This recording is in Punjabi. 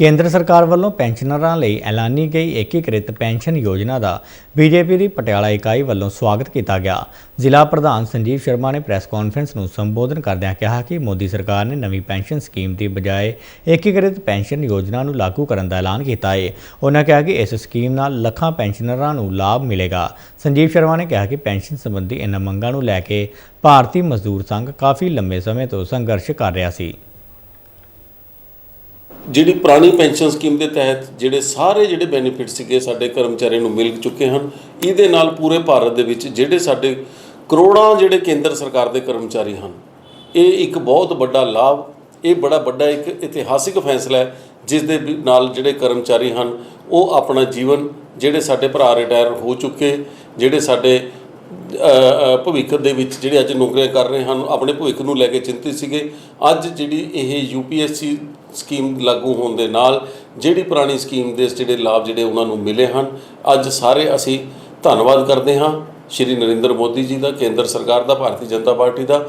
ਕੇਂਦਰ ਸਰਕਾਰ ਵੱਲੋਂ ਪੈਨਸ਼ਨਰਾਂ ਲਈ ਐਲਾਨੀ ਗਈ ਏਕੀਕ੍ਰਿਤ ਪੈਨਸ਼ਨ ਯੋਜਨਾ ਦਾ ਬੀਜੇਪੀ ਦੀ ਪਟਿਆਲਾ ਇਕਾਈ ਵੱਲੋਂ ਸਵਾਗਤ ਕੀਤਾ ਗਿਆ। ਜ਼ਿਲ੍ਹਾ ਪ੍ਰਧਾਨ ਸੰਜੀਵ ਸ਼ਰਮਾ ਨੇ ਪ੍ਰੈਸ ਕਾਨਫਰੰਸ ਨੂੰ ਸੰਬੋਧਨ ਕਰਦਿਆਂ ਕਿਹਾ ਕਿ ਮੋਦੀ ਸਰਕਾਰ ਨੇ ਨਵੀਂ ਪੈਨਸ਼ਨ ਸਕੀਮ ਦੀ ਬਜਾਏ ਏਕੀਕ੍ਰਿਤ ਪੈਨਸ਼ਨ ਯੋਜਨਾ ਨੂੰ ਲਾਗੂ ਕਰਨ ਦਾ ਐਲਾਨ ਕੀਤਾ ਹੈ ਉਹਨਾਂ ਕਿਹਾ ਕਿ ਇਸ ਸਕੀਮ ਨਾਲ ਲੱਖਾਂ ਪੈਨਸ਼ਨਰਾਂ ਨੂੰ ਲਾਭ ਮਿਲੇਗਾ। ਸੰਜੀਵ ਸ਼ਰਮਾ ਨੇ ਕਿਹਾ ਕਿ ਪੈਨਸ਼ਨ ਸੰਬੰਧੀ ਇਹਨਾਂ ਮੰਗਾਂ ਨੂੰ ਲੈ ਕੇ ਭਾਰਤੀ ਮਜ਼ਦੂਰ ਸੰਘ ਕਾਫੀ ਲੰਬੇ ਸਮੇਂ ਤੋਂ ਸੰਘਰਸ਼ ਕਰ ਰਿਹਾ ਸੀ। ਜਿਹੜੀ ਪੁਰਾਣੀ ਪੈਨਸ਼ਨ ਸਕੀਮ ਦੇ ਤਹਿਤ ਜਿਹੜੇ ਸਾਰੇ ਜਿਹੜੇ ਬੈਨੀਫਿਟ ਸੀਗੇ ਸਾਡੇ ਕਰਮਚਾਰੀਆਂ ਨੂੰ ਮਿਲ ਚੁੱਕੇ ਹਨ, ਇਹਦੇ ਨਾਲ ਪੂਰੇ ਭਾਰਤ ਦੇ ਵਿੱਚ ਜਿਹੜੇ ਸਾਡੇ ਕਰੋੜਾਂ ਜਿਹੜੇ ਕੇਂਦਰ ਸਰਕਾਰ ਦੇ ਕਰਮਚਾਰੀ ਹਨ, ਇਹ ਇੱਕ ਬਹੁਤ ਵੱਡਾ ਲਾਭ, ਇਹ ਬੜਾ ਵੱਡਾ ਇੱਕ ਇਤਿਹਾਸਿਕ ਫੈਸਲਾ ਹੈ, ਜਿਸ ਦੇ ਵੀ ਨਾਲ ਜਿਹੜੇ ਕਰਮਚਾਰੀ ਹਨ, ਉਹ ਆਪਣਾ ਜੀਵਨ ਜਿਹੜੇ ਸਾਡੇ ਭਰਾ ਰਿਟਾਇਰ ਹੋ ਚੁੱਕੇ, ਜਿਹੜੇ ਸਾਡੇ ਭਵਿੱਖ ਦੇ ਵਿੱਚ ਜਿਹੜੇ ਅੱਜ ਨੌਕਰੀਆਂ ਕਰ ਰਹੇ ਹਨ, ਆਪਣੇ ਭਵਿੱਖ ਨੂੰ ਲੈ ਕੇ ਚਿੰਤਿਤ ਸੀਗੇ। ਅੱਜ ਜਿਹੜੀ ਇਹ ਯੂਪੀਐਸਸੀ ਸਕੀਮ ਲਾਗੂ ਹੋਣ ਦੇ ਨਾਲ ਜਿਹੜੀ ਪੁਰਾਣੀ ਸਕੀਮ ਦੇ ਜਿਹੜੇ ਲਾਭ ਜਿਹੜੇ ਉਹਨਾਂ ਨੂੰ ਮਿਲੇ ਹਨ, ਅੱਜ ਸਾਰੇ ਅਸੀਂ ਧੰਨਵਾਦ ਕਰਦੇ ਹਾਂ। ਸ਼੍ਰੀ ਨਰਿੰਦਰ ਮੋਦੀ ਜੀ ਦਾ, ਕੇਂਦਰ ਸਰਕਾਰ ਦਾ, ਭਾਰਤੀ ਜਨਤਾ ਪਾਰਟੀ ਦਾ।